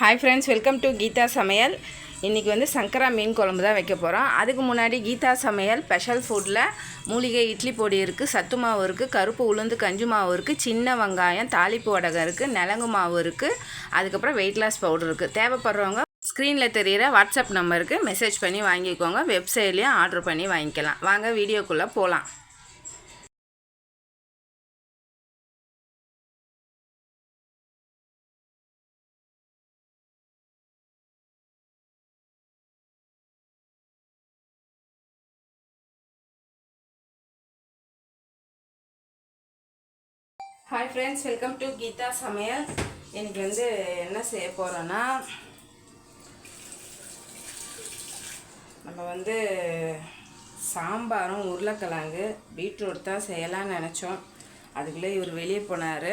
Hi friends welcome to Geetha Samayal இன்றைக்கி வந்து சங்கரா மீன் குழம்பு தான் வைக்க போகிறோம் அதுக்கு முன்னாடி கீதா சமையல் ஸ்பெஷல் ஃபுட்டில் மூலிகை இட்லி பொடி இருக்குது சத்து மாவு இருக்குது கருப்பு உளுந்து கஞ்சி மாவு இருக்குது சின்ன வெங்காயம் தாளிப்பு வடகம் இருக்குது நிலங்கு மாவு இருக்குது அதுக்கப்புறம் வெயிட் லாஸ் பவுடர் இருக்குது தேவைப்படுறவங்க ஸ்க்ரீனில் தெரிகிற வாட்ஸ்அப் நம்பருக்கு மெசேஜ் பண்ணி வாங்கிக்கோங்க. வெப்சைட்லேயும் ஆர்டர் பண்ணி வாங்கிக்கலாம். வாங்க வீடியோக்குள்ளே போகலாம் hi friends welcome to Geetha Samayal இன்றைக்கி வந்து என்ன செய்ய போகிறோன்னா நம்ம வந்து சாம்பாரும் உருளைக்கிழங்கு பீட்ரூட் தான் செய்யலாம்னு நினச்சோம். அதுக்குள்ளே இவர் வெளியே போனார்.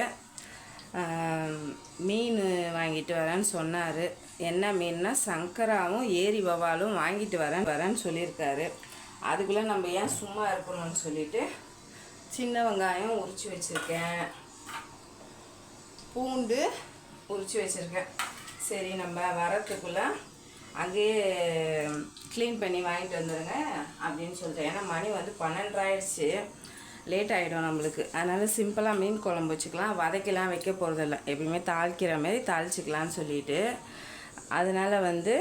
மீன் வாங்கிட்டு வரேன்னு சொன்னார். என்ன மீன்னா சங்கராவும் ஏரி வவாலும் வாங்கிட்டு வரேன் வரேன்னு சொல்லியிருக்காரு. அதுக்குள்ளே நம்ம ஏன் சும்மா இருக்கணும்னு சொல்லிட்டு சின்ன வெங்காயம் உரித்து வச்சுருக்கேன். பூண்டு உரித்து வச்சுருக்கேன். சரி நம்ம வரத்துக்குள்ளே அங்கேயே க்ளீன் பண்ணி வாங்கிட்டு வந்துடுங்க அப்படின்னு சொல்லிட்டேன் ஏன்னா மணி வந்து பன்னெண்டாயிடுச்சு. லேட் ஆகிடும் நம்மளுக்கு. அதனால் சிம்பிளாக மீன் குழம்பு வச்சுக்கலாம். வதக்கிலாம் வைக்க போகிறதில்ல எப்பயுமே தாளிக்கிற மாதிரி தாளிச்சிக்கலான்னு சொல்லிட்டு. அதனால் வந்து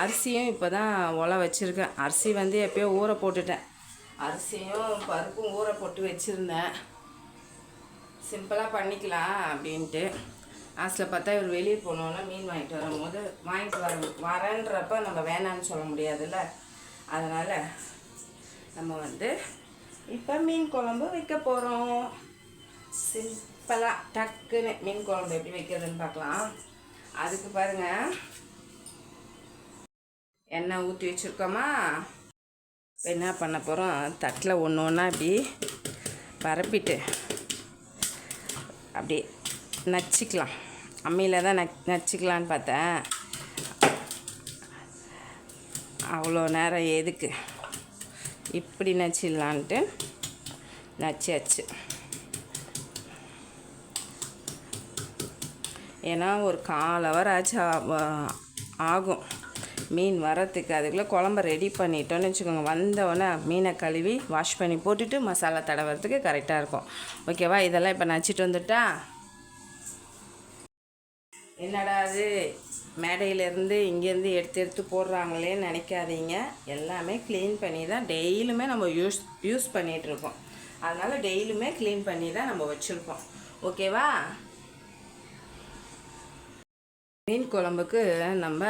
அரிசியும் இப்போ தான் ஒலை வச்சுருக்கேன். அரிசி வந்து எப்போயோ ஊற போட்டுட்டேன். அரிசியும் பருப்பும் ஊற போட்டு வச்சுருந்தேன். சிம்பிளாக பண்ணிக்கலாம் அப்படின்ட்டு. ஆசில் பார்த்தா இவர் வெளியே போனோன்னா மீன் வாங்கிட்டு வரும்போது வாங்கிட்டு வர வரன்றப்ப நம்ம வேணான்னு சொல்ல முடியாதுல்ல? அதனால் நம்ம வந்து இப்போ மீன் குழம்பு வைக்க போகிறோம் சிம்பிளாக டக்குன்னு மீன் குழம்பு எப்படி வைக்கிறதுன்னு பார்க்கலாம். அதுக்கு பாருங்கள் எண்ணெய் ஊற்றி வச்சுருக்கோமா? என்ன பண்ண போகிறோம் தட்டில் ஒன்று ஒன்றா இப்படி பரப்பிட்டு அப்படி நச்சுக்கலாம். அம்மியில் தான் நச் நச்சுக்கலான்னு பார்த்தேன். அவ்வளோ நேரம் எதுக்கு? இப்படி நச்சிடலான்ட்டு நச்சியாச்சு ஏன்னா ஒரு கால் ஹவர் ஆச்சு ஆகும். மீன் வரத்துக்கு அதுக்குள்ளே குழம்ப ரெடி பண்ணிட்டோன்னு வச்சுக்கோங்க. வந்தவொடனே மீனை கழுவி வாஷ் பண்ணி போட்டுட்டு மசாலா தடவுறதுக்கு கரெக்டாக இருக்கும். ஓகேவா இதெல்லாம் இப்போ நச்சுட்டு வந்துட்டா? என்னடா அது? மேடையிலேருந்து இங்கேருந்து எடுத்து எடுத்து போடுறாங்களேன்னு நினைக்காதீங்க. எல்லாமே க்ளீன் பண்ணி தான் டெய்லியுமே நம்ம யூஸ் யூஸ் பண்ணிகிட்ருக்கோம் அதனால் டெய்லியுமே க்ளீன் பண்ணி தான் நம்ம வச்சுருக்கோம். ஓகேவா மீன் குழம்புக்கு நம்ம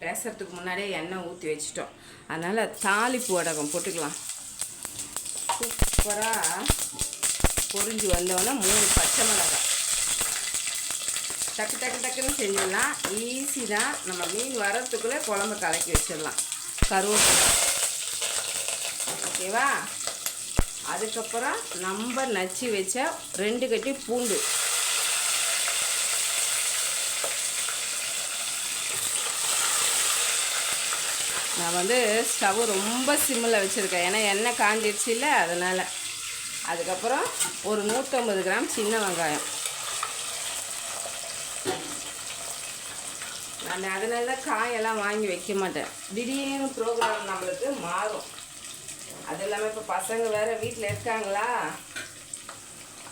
பேசுறதுக்கு முன்னாடியே எண்ணெய் ஊற்றி வச்சிட்டோம். அதனால் தாளிப்பு வடகம் போட்டுக்கலாம். சூப்பராக பொரிஞ்சு வந்தோடனே மூணு பச்சை மிளகாய். டக்கு டக்கு டக்குன்னு செஞ்சிடலாம். ஈஸி தான். நம்ம மீன் வரத்துக்குள்ளே குழம்பு கலக்கி வச்சிடலாம். கருவேப்பிலை. ஓகேவா? அதுக்கப்புறம் நம்ம நச்சு வச்ச ரெண்டு கட்டி பூண்டு. நான் வந்து ஸ்டவ் ரொம்ப சிம்மில் வச்சுருக்கேன். ஏன்னா எண்ணெய் காஞ்சிடுச்சு இல்லை அதனால். அதுக்கப்புறம் ஒரு நூற்றம்பது கிராம் சின்ன வெங்காயம். நான் அதனால தான் காயெல்லாம் வாங்கி வைக்க மாட்டேன். திடீர்னு ப்ரோக்ராம் நம்மளுக்கு மாறும். அது இல்லாமல் இப்போ பசங்க வேறு வீட்டில் இருக்காங்களா?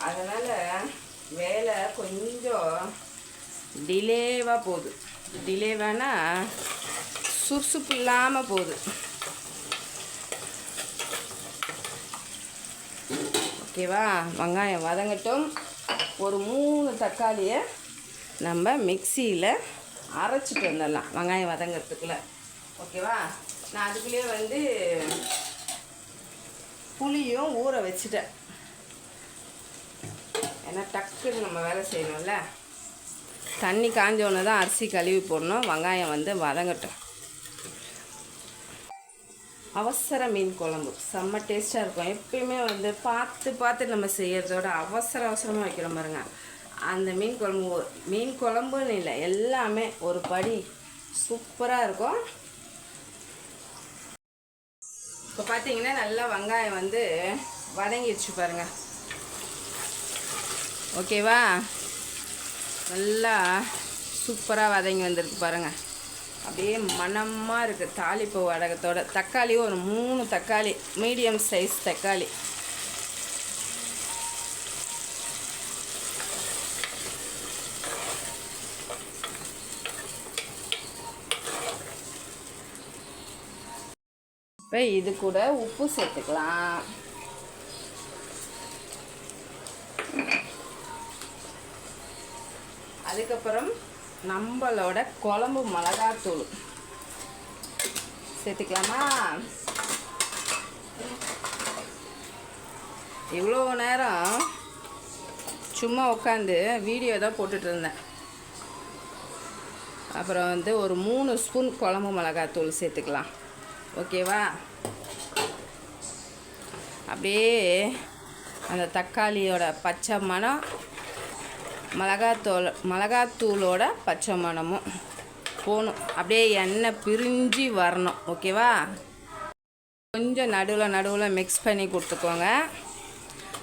அதனால் வேலை கொஞ்சம் டிலேவாக போகுது. டிலேவானா சுறுசுப்பு இல்லாமல் போகுது. ஓகேவா? வெங்காயம் வதங்கட்டும். ஒரு மூணு தக்காளியை நம்ம மிக்சியில் அரைச்சிட்டு வந்துடலாம் வெங்காயம் வதங்கிறதுக்குள்ள. ஓகேவா? நான் அதுக்குள்ளேயே வந்து புளியும் ஊற வச்சுட்டேன். ஏன்னா டக்குன்னு நம்ம வேலை செய்யணும்ல. தண்ணி காஞ்சோன்னு தான் அரிசி கழுவி போடணும். வெங்காயம் வந்து வதங்கட்டும். அவசர மீன் குழம்பு. செம்ம டேஸ்ட்டாக இருக்கும். எப்பயுமே வந்து பார்த்து பார்த்து நம்ம செய்கிறதோட அவசர அவசரமாக வைக்கிறோம் பாருங்க. அந்த மீன் குழம்பு மீன் குழம்புன்னு இல்லை எல்லாமே ஒரு படி சூப்பராக இருக்கும். இப்போ பார்த்தீங்கன்னா நல்லா வெங்காயம் வந்து வதங்கிடுச்சு பாருங்க. ஓகேவா நல்லா சூப்பராக வதங்கி வந்திருக்கு பாருங்கள் அப்படியே மணமாக இருக்குது தாளிப்பு வடகத்தோட தக்காளி ஒரு மூணு தக்காளி மீடியம் சைஸ் தக்காளி. இப்போ இது கூட உப்பு சேர்த்துக்கலாம். அதுக்கப்புறம் நம்மளோட குழம்பு மிளகாத்தூள். சேர்த்துக்கலாமா? இவ்வளோ நேரம் சும்மா உட்காந்து வீடியோ தான் போட்டுட்ருந்தேன். அப்புறம் வந்து ஒரு மூணு ஸ்பூன் குழம்பு மிளகாத்தூள் சேர்த்துக்கலாம். ஓகேவா? அப்படியே அந்த தக்காளியோட பச்சை மனம் மிளகாத்தூள் மிளகாத்தூளோட பச்சை மணமும் போகணும் அப்படியே எண்ணெய் பிரிஞ்சு வரணும். ஓகேவா? கொஞ்சம் நடுவில் நடுவில் மிக்ஸ் பண்ணி கொடுத்துக்கோங்க.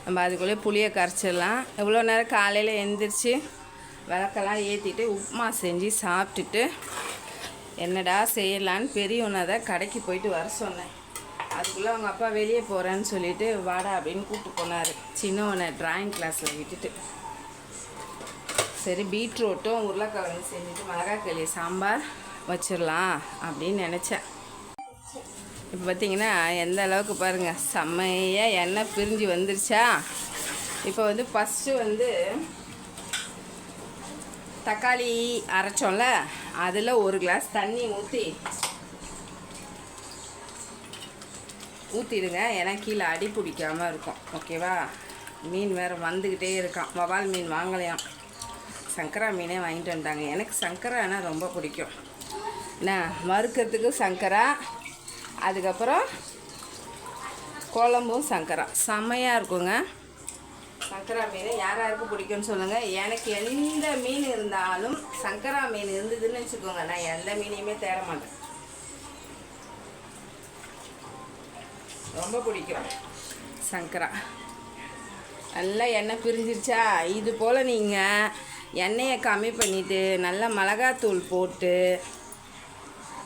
நம்ம அதுக்குள்ளே புளியை கரைச்சிடலாம். எவ்வளோ நேரம் காலையில் எழுந்திரிச்சு விளக்கெல்லாம் ஏற்றிட்டு உப்புமா செஞ்சு சாப்பிட்டுட்டு என்னடா செய்யலான்னு பெரியவனை தான் கடைக்கு போயிட்டு வர சொன்னேன். அதுக்குள்ளே அவங்க அப்பா வெளியே போகிறேன்னு சொல்லிட்டு வாடா அப்படின்னு கூப்பிட்டு போனார். சின்னவனை ட்ராயிங் கிளாஸில் விட்டுட்டு. சரி பீட்ரூட்டும் உருளைக்கிழங்கு செஞ்சுட்டு மிளகாக்களி சாம்பார் வச்சிடலாம் அப்படின்னு நினச்சேன். இப்போ பார்த்தீங்கன்னா எந்த அளவுக்கு பாருங்கள் செம்மையாக எண்ணெய் பிரிஞ்சு வந்துருச்சா? இப்போ வந்து ஃபஸ்ட்டு வந்து தக்காளி அரைச்சோம்ல அதில் ஒரு கிளாஸ் தண்ணி ஊற்றி ஊற்றிடுங்க ஏன்னா கீழே அடி பிடிக்காமல் இருக்கும். ஓகேவா மீன் வேறு வந்துக்கிட்டே இருக்கான். வவால் மீன் வாங்கலையாம். சங்கரா மீனே வாங்கிட்டு வந்தாங்க. எனக்கு சங்கரானா ரொம்ப பிடிக்கும். என்ன மறுக்கிறதுக்கு சங்கரா அதுக்கப்புறம் குழம்பும் சங்கரா. செம்மையாக இருக்குங்க. சங்கரா மீன் யார் யாருக்கு பிடிக்கும்னு சொல்லுங்கள் எனக்கு எந்த மீன் இருந்தாலும் சங்கரா மீன் இருந்ததுன்னு வச்சுக்கோங்க. நான் எந்த மீனையுமே தேட மாட்டேன். ரொம்ப பிடிக்கும் சங்கரா. நல்லா எண்ணெய் பிரிஞ்சிருச்சா? இது போல் நீங்கள் எண்ணெயை கம்மி பண்ணிவிட்டு நல்லா மிளகாத்தூள் போட்டு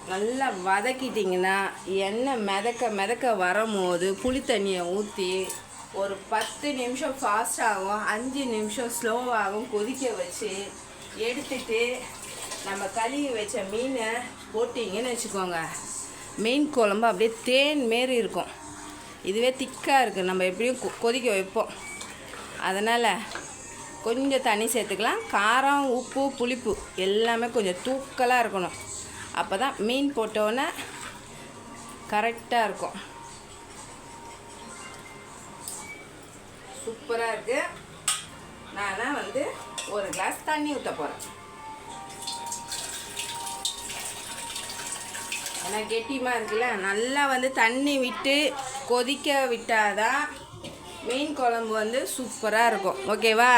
நல்லா வதக்கிட்டிங்கன்னா எண்ணெய் மிதக்க மிதக்க வரும்போது புளி தண்ணியை ஊற்றி ஒரு பத்து நிமிஷம் ஃபாஸ்டாகவும் அஞ்சு நிமிஷம் ஸ்லோவாகவும் கொதிக்க வச்சு எடுத்துட்டு நம்ம கழுவி வச்ச மீனை போட்டிங்கன்னு வச்சுக்கோங்க. மீன் குழம்பு அப்படியே தேன் மாரி இருக்கும். இதுவே திக்காக இருக்குது நம்ம எப்படியும் கொ- கொதிக்க வைப்போம். அதனால் கொஞ்சம் தண்ணி சேர்த்துக்கலாம். காரம் உப்பு புளிப்பு எல்லாமே கொஞ்சம் தூக்கலாக இருக்கணும். அப்போ தான் மீன் போட்டோன்னே கரெக்டாக இருக்கும். சூப்பராக இருக்குது நான் வந்து ஒரு கிளாஸ் தண்ணி ஊற்ற போகிறேன் ஏன்னா கெட்டியமாக இருக்குல்ல. நல்லா வந்து தண்ணி விட்டு கொதிக்க விட்டாதான் மீன் குழம்பு வந்து சூப்பராக இருக்கும். ஓகேவா?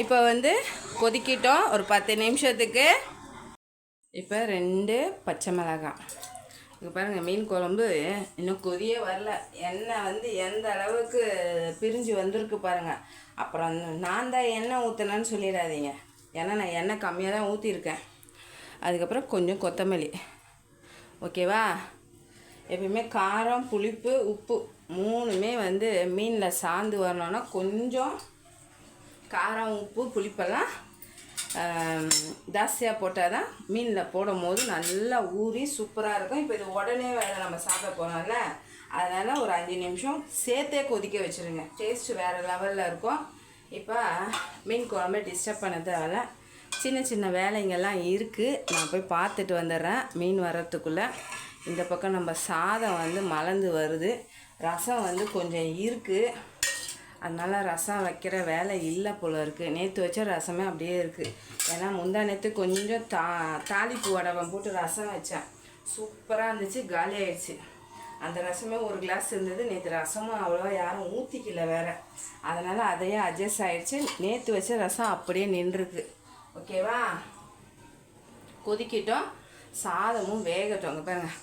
இப்போ வந்து கொதிக்கிட்டோம். ஒரு பத்து நிமிஷத்துக்கு. இப்போ ரெண்டு பச்சை மிளகாய் இங்கே பாருங்கள் மீன் குழம்பு இன்னும் கொதியே வரல. எண்ணெய் வந்து எந்த அளவுக்கு பிரிஞ்சு வந்திருக்கு பாருங்கள் அப்புறம் நான் தான் எண்ணெய் ஊற்றினேன்னு சொல்லிடாதீங்க. ஏன்னா நான் எண்ணெய் கம்மியாக தான் ஊற்றிருக்கேன் அதுக்கப்புறம் கொஞ்சம் கொத்தமல்லி. ஓகேவா? எப்பயுமே காரம் புளிப்பு உப்பு மூணுமே வந்து மீனில் சாந்து வரணும்னா கொஞ்சம் காரம் உப்பு புளிப்பெல்லாம் ஜாஸ்தியாக போட்டால் தான் மீனில் போடும் போது நல்லா ஊறி சூப்பராக இருக்கும். இப்போ இது உடனே வேறு நம்ம சாப்பிட போகிறோம்ல அதனால் ஒரு அஞ்சு நிமிஷம் சேர்த்தே கொதிக்க வச்சுருங்க. டேஸ்ட் வேறு லெவலில் இருக்கும். இப்போ மீன் குழம்பு டிஸ்டர்ப் பண்ணதால் சின்ன சின்ன வேலைங்கள்லாம் இருக்குது நான் போய் பார்த்துட்டு வந்துடுறேன் மீன் வர்றதுக்குள்ளே. இந்த பக்கம் நம்ம சாதம் வந்து மலர்ந்து வருது. ரசம் வந்து கொஞ்சம் இருக்குது அதனால் ரசம் வைக்கிற வேலை இல்லை போல இருக்குது நேற்று வச்ச ரசமே அப்படியே இருக்குது ஏன்னா முந்தா நேற்று கொஞ்சம் தா தாளிப்பு வடவம் போட்டு ரசம் வச்சேன். சூப்பராக இருந்துச்சு காலி ஆயிடுச்சு. அந்த ரசமே ஒரு கிளாஸ் இருந்தது. நேற்று ரசமும் அவ்வளோவா யாரும் ஊற்றிக்கல வேற. அதனால் அதையே அட்ஜஸ்ட் ஆகிடுச்சு நேற்று வச்ச ரசம் அப்படியே நின்றுருக்கு. ஓகேவா கொதிக்கிட்டோம். சாதமும் வேகட்டும். அங்கே பாருங்கள்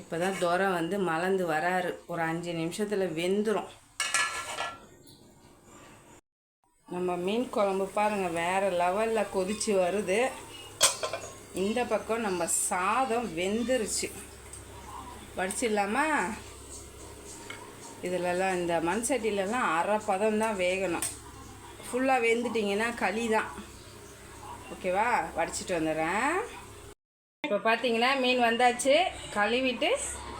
இப்போ தான் துரை வந்து மலர்ந்து வராரு. ஒரு அஞ்சு நிமிஷத்தில் வெந்துடும் நம்ம மீன் குழம்பு பாருங்கள் வேறு லெவலில் கொதிச்சு வருது. இந்த பக்கம் நம்ம சாதம் வெந்துருச்சு. வடிச்சிடலாமா? இதிலலாம் இந்த மண் சட்டிலலாம் அரை பதம் தான் வேகணும். ஃபுல்லாக வெந்துட்டிங்கன்னா களி தான். ஓகேவா வடிச்சிட்டு வந்துடுறேன். இப்போ பார்த்தீங்கன்னா மீன் வந்தாச்சு. கழுவிட்டு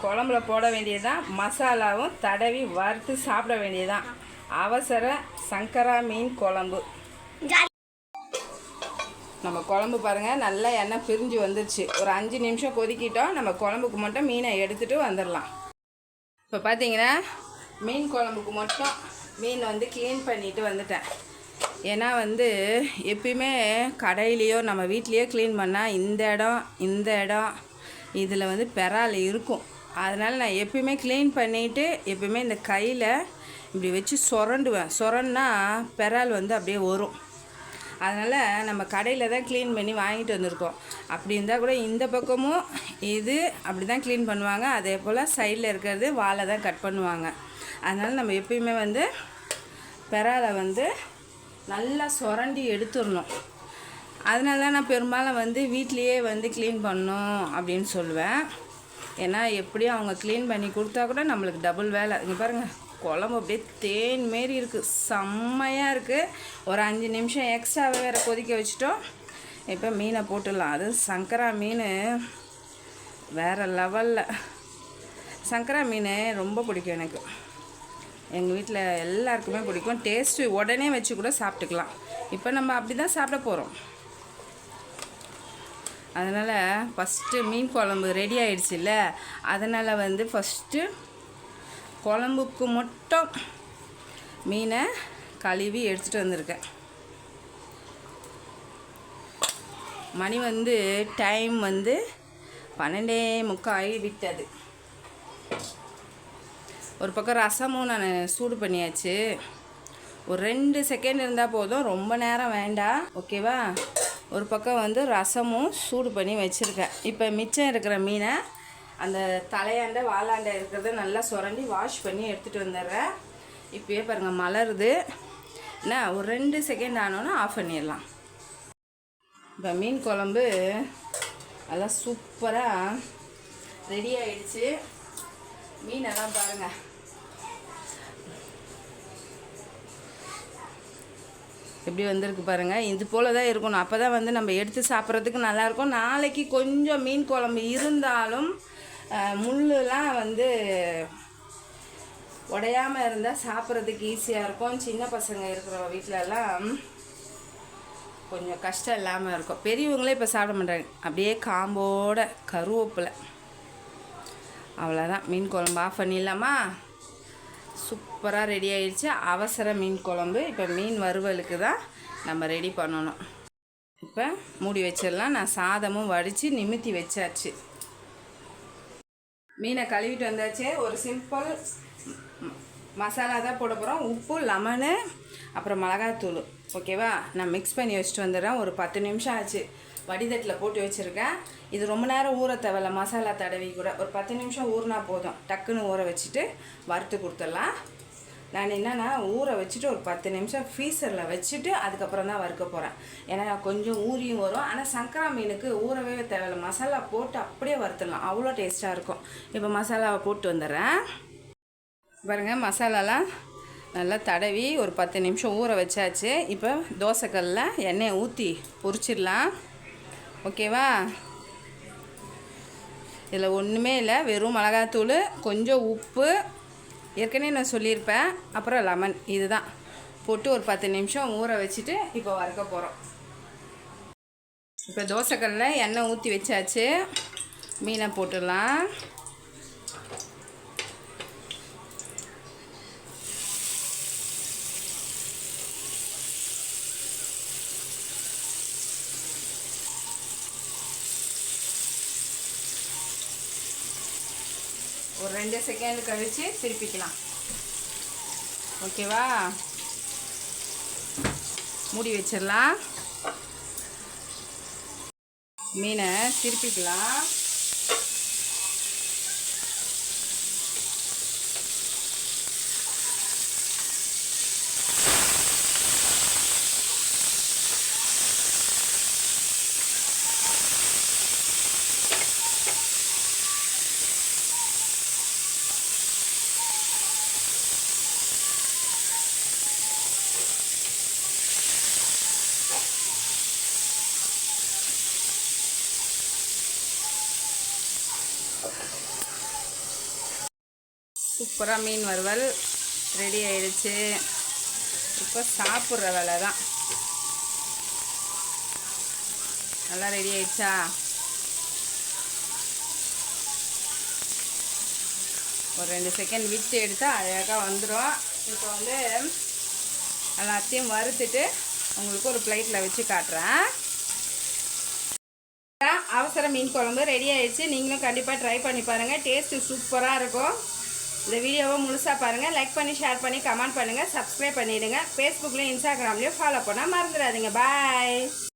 குழம்புல போட வேண்டியதுதான். மசாலாவும் தடவி வறுத்து சாப்பிட வேண்டியதுதான். அவசர சங்கரா மீன் குழம்பு. நம்ம குழம்பு பாருங்கள் நல்லா எண்ணெய் பிரிஞ்சு வந்துருச்சு. ஒரு அஞ்சு நிமிஷம் கொதிக்கிட்டோம். நம்ம குழம்புக்கு மட்டும் மீனை எடுத்துகிட்டு வந்துடலாம். இப்போ பார்த்தீங்கன்னா மீன் குழம்புக்கு மட்டும் மீன் வந்து க்ளீன் பண்ணிவிட்டு வந்துட்டேன். ஏன்னா வந்து எப்பயுமே கடையிலையோ நம்ம வீட்லேயோ க்ளீன் பண்ணால் இந்த இடம் இந்த இடம் இதில் வந்து பெறால் இருக்கும். அதனால் நான் எப்பயுமே க்ளீன் பண்ணிவிட்டு எப்பயுமே இந்த கையில் இப்படி வச்சு சுரண்டுவேன். சுரன்னா பெறால் வந்து அப்படியே வரும். அதனால் நம்ம கடையில் தான் க்ளீன் பண்ணி வாங்கிட்டு வந்திருக்கோம். அப்படி இருந்தால் கூட இந்த பக்கமும் இது அப்படி தான் க்ளீன் பண்ணுவாங்க. அதே போல் சைடில் இருக்கிறது வாழை தான் கட் பண்ணுவாங்க. அதனால் நம்ம எப்பயுமே வந்து பெறாலை வந்து நல்லா சுரண்டி எடுத்துடணும். அதனால தான் நான் பெரும்பாலும் வந்து வீட்லேயே வந்து க்ளீன் பண்ணணும் அப்படின்னு சொல்லுவேன். ஏன்னா எப்படியும் அவங்க க்ளீன் பண்ணி கொடுத்தா கூட நம்மளுக்கு டபுள் வேலை. இங்கே பாருங்கள் குழம்பு அப்படியே தேன் மாரி இருக்குது செம்மையாக இருக்குது ஒரு அஞ்சு நிமிஷம் எக்ஸ்ட்ராவே வேறு கொதிக்க வச்சுட்டோம். இப்போ மீனை போட்டுடலாம். அது சங்கரா மீன் வேறு லெவலில் சங்கரா மீன் ரொம்ப பிடிக்கும் எனக்கு. எங்கள் வீட்டில் எல்லாருக்குமே பிடிக்கும். டேஸ்ட்டு உடனே வச்சு கூட சாப்பிட்டுக்கலாம். இப்போ நம்ம அப்படி தான் சாப்பிட போகிறோம் அதனால் ஃபஸ்ட்டு மீன் குழம்பு ரெடி ஆயிடுச்சுல்ல? அதனால் வந்து ஃபஸ்ட்டு குழம்புக்கு மட்டும் மீனை கழுவி எடுத்துகிட்டு வந்திருக்கேன். மணி வந்து டைம் வந்து பன்னெண்டே முக்கால் விட்டது. ஒரு பக்கம் ரசமும் நான் சூடு பண்ணியாச்சு. ஒரு ரெண்டு செகண்ட் இருந்தால் போதும். ரொம்ப நேரம் வேண்டாம். ஓகேவா ஒரு பக்கம் வந்து ரசமும் சூடு பண்ணி வச்சுருக்கேன். இப்போ மிச்சம் இருக்கிற மீனை அந்த தலையாண்டை வாலாண்ட இருக்கிறத நல்லா சுரண்டி வாஷ் பண்ணி எடுத்துகிட்டு வந்துடுறேன். இப்போயே பாருங்கள் மலருது. என்ன? ஒரு ரெண்டு செகண்ட் ஆனோன்னா ஆஃப் பண்ணிடலாம். இப்போ மீன் குழம்பு நல்லா சூப்பராக ரெடி ஆகிடுச்சு மீனெல்லாம் பாருங்கள் எப்படி வந்திருக்கு பாருங்கள் இது போல் தான் இருக்கணும். அப்போ தான் வந்து நம்ம எடுத்து சாப்பிட்றதுக்கு நல்லாயிருக்கும். நாளைக்கு கொஞ்சம் மீன் குழம்பு இருந்தாலும் முள்ளுலாம் வந்து உடையாமல் இருந்தால் சாப்பிட்றதுக்கு ஈஸியாக இருக்கும். சின்ன பசங்க இருக்கிற வீட்டிலலாம் கொஞ்சம் கஷ்டம் இல்லாமல் இருக்கும். பெரியவங்களே இப்போ சாப்பிட மாட்டாங்க. அப்படியே காம்போட கருவேப்பிலை. அவ்வளோதான் மீன் குழம்பு ஆஃப் பண்ணிடலாமா? சூப்பராக ரெடி ஆயிடுச்சு. அவசர மீன் குழம்பு. இப்போ மீன் வறுவலுக்கு தான் நம்ம ரெடி பண்ணணும். இப்போ மூடி வச்சிடலாம். நான் சாதமும் வடித்து நிமித்தி வச்சாச்சு. மீனை கழுவிட்டு வந்தாச்சு. ஒரு சிம்பிள் மசாலா தான் போட போகிறோம் உப்பு லெமனு அப்புறம் மிளகாத்தூள் ஓகேவா நான் மிக்ஸ் பண்ணி வச்சுட்டு வந்துடுறேன். ஒரு பத்து நிமிஷம் ஆச்சு. வடிதட்டில் போட்டு வச்சுருக்கேன். இது ரொம்ப நேரம் ஊற தேவையில்ல. மசாலா தடவி கூட. ஒரு பத்து நிமிஷம் ஊறினா போதும். டக்குன்னு ஊற வச்சுட்டு வறுத்து கொடுத்துடலாம். நான் என்னென்னா ஊற வச்சுட்டு ஒரு பத்து நிமிஷம் ஃப்ரீசரில் வச்சுட்டு அதுக்கப்புறம் தான் வறுக்க போகிறேன் ஏன்னா கொஞ்சம் ஊறியும் வரும். ஆனால் சங்கரா மீனுக்கு ஊறவே தேவையில்ல. மசாலா போட்டு அப்படியே வறுத்துடலாம். அவ்வளோ டேஸ்ட்டாக இருக்கும். இப்போ மசாலாவை போட்டு வந்துடுறேன். பாருங்கள் மசாலாலாம் நல்லா தடவி ஒரு பத்து நிமிஷம் ஊற வச்சாச்சு. இப்போ தோசைக்கல்லில் எண்ணெயை ஊற்றி பொரிச்சிடலாம். ஓகேவா? இதில் ஒன்றுமே இல்லை. வெறும் மிளகாத்தூள் கொஞ்சம் உப்பு ஏற்கனவே நான் சொல்லியிருப்பேன். அப்புறம் லெமன் இதுதான். போட்டு ஒரு பத்து நிமிஷம் ஊற வச்சுட்டு இப்போ வறுக்க போகிறோம் இப்போ தோசைக்கல்லில் எண்ணெய் ஊற்றி வச்சாச்சு. மீனை போட்டுடலாம். ஒரு ரெண்டு செகண்ட் கழித்து திருப்பிக்கலாம். ஓகேவா மூடி வச்சிடலாம் மீனை திருப்பிக்கலாம். சூப்பராக மீன் வறுவல் ரெடி ஆயிடுச்சு. இப்போ சாப்பிட்ற வேலை தான். நல்லா ரெடி ஆயிடுச்சா? ஒரு ரெண்டு செகண்ட் விட்டு எடுத்தால் அழகாக வந்துடும் இப்போ வந்து எல்லாத்தையும் வறுத்துட்டு உங்களுக்கு ஒரு பிளேட்டில் வச்சு காட்டுறேன். அவசர மீன் குழம்பு ரெடி ஆயிடுச்சு. நீங்களும் கண்டிப்பாக ட்ரை பண்ணி பாருங்கள் டேஸ்ட்டு சூப்பராக இருக்கும். இந்த வீடியோவை முழுசாக பாருங்கள் லைக் பண்ணி ஷேர் பண்ணி கமெண்ட் பண்ணுங்கள் சப்ஸ்கிரைப் பண்ணிவிடுங்க ஃபேஸ்புக்லேயும் இன்ஸ்டாகிராம்லேயும் ஃபாலோ பண்ணால் மறந்துடாதீங்க. பாய்